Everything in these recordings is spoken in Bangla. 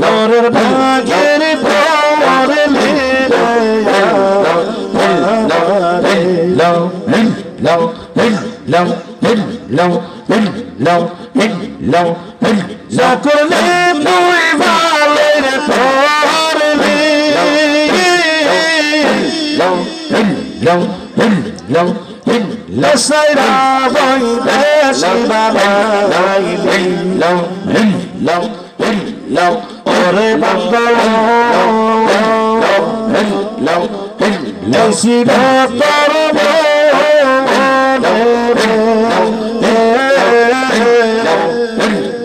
লোরের ভাগের পরে লও লও লও লও লও লও লও ওরে বাবা নসিবে তোর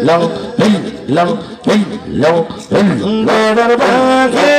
লং লং লং লং লং লং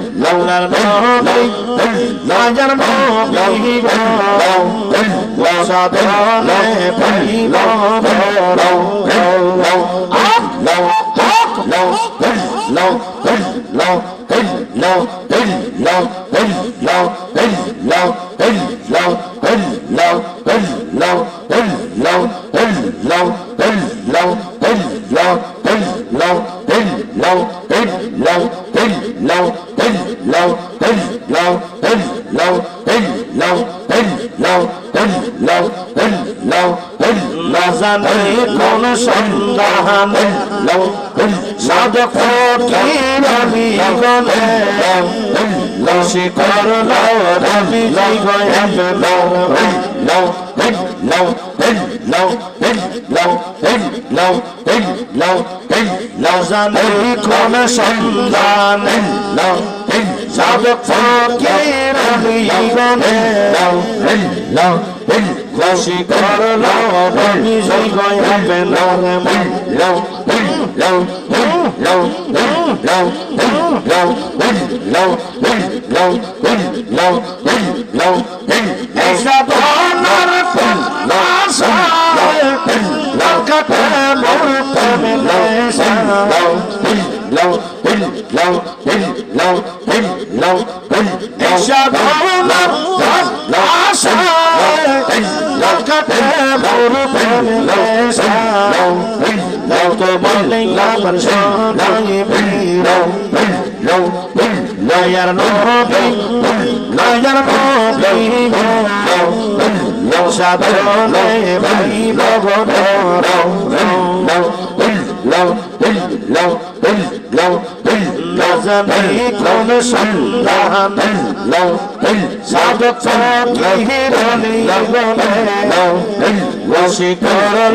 লওলার নবী নাজার নবী গো সাধনে প্রাণ জানে কোন সন্ধান সাধক ফকির আমি গনে লসি করল রবি জয় গয়ে জানে কোন সন্ধানে সদকটি রবি গলে শিখর রবি গয়ে জানে কোন সন্ধানে সব সঙ্গে রহিবনে খুশি করল হবে না আমার সোনাই পীর দয়ার নবী দয়ার নবী সাধনে ভাই ভগত লও লও লও লও জানি কোন সন্ধান সব হিরণি শিখর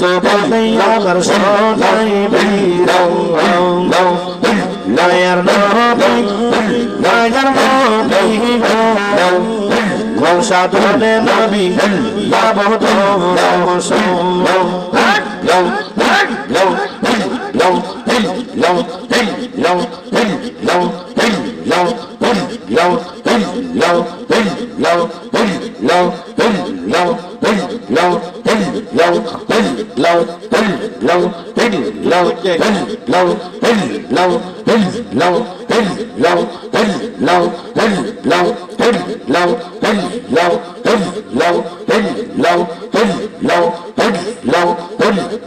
তো বলাই আমার সোনাই বীর দয়ার নবী দয়ার নবী ঘোষা ধরে নবী বাবু তো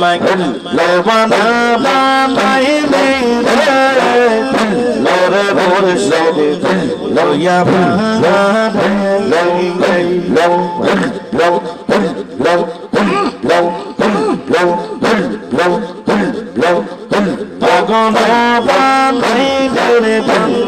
mai lo ma na ma mai ni lo re bo re so lo ya ma na lo lo lo lo lo lo lo lo lo lo lo lo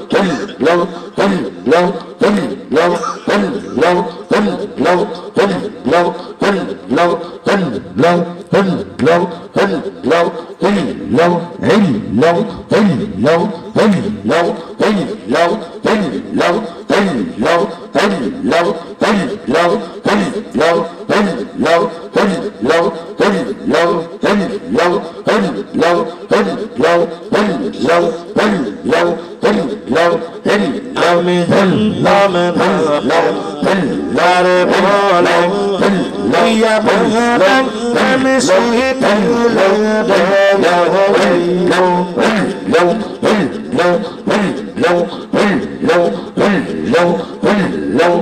low, low, low, low, low, low, low, low, low, lâu hân lâu hân lâu hân lâu hân lâu hân lâu hân lâu hân lâu hân lâu hân lâu hân lâu hân lâu hân lâu hân lâu hân lâu hân lâu hân lâu يا بغداد مسيت الولد يا ويلو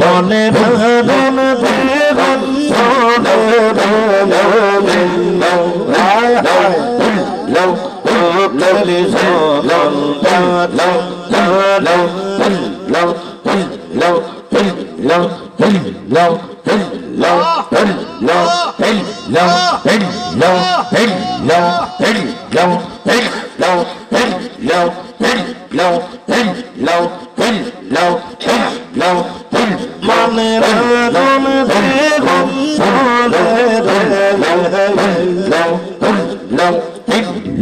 মনে ধরণ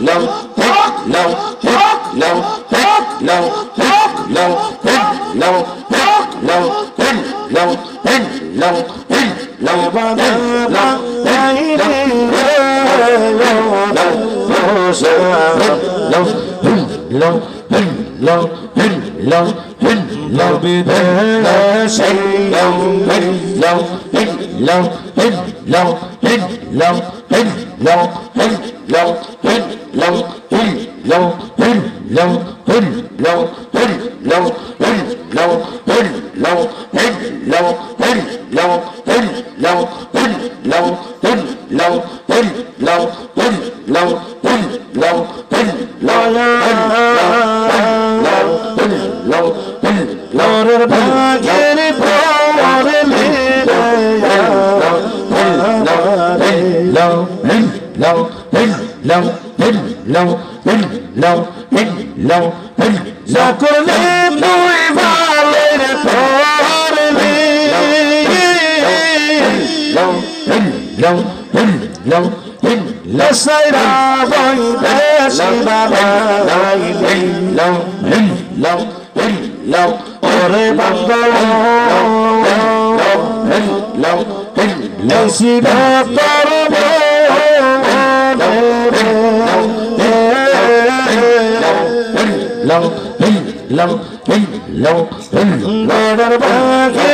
lông hết lông hết lông hết lông hết lông hết lông hết lông hết lông hết lông hết lông hết lông hết lông hết lông hết lông lông hình lông hình lông xanh lông hình lông hình lông hình lông hình lông hình lông hình lông hình লাও লাও লাও লাও লাও লাও লাও লাও লাও লাও লাও লাও লাও লাও লাও লাও বাবা লাও লাও লাও লাও বিধানে সাল্লাও লাও লাও লাও লাও লাও লাও লাও লাও লাও লাও লাও লাও লাও লাও লাও লাও লাও লাও لو هل لو هل لو هل সকলে তুই ভালের করলি لو هل لو هل لو هل لو سيرا بيدا سيرا بيدا لو هل لو هل لو أوري بندلو لو لو لو سيدا طربو low, low, low, low,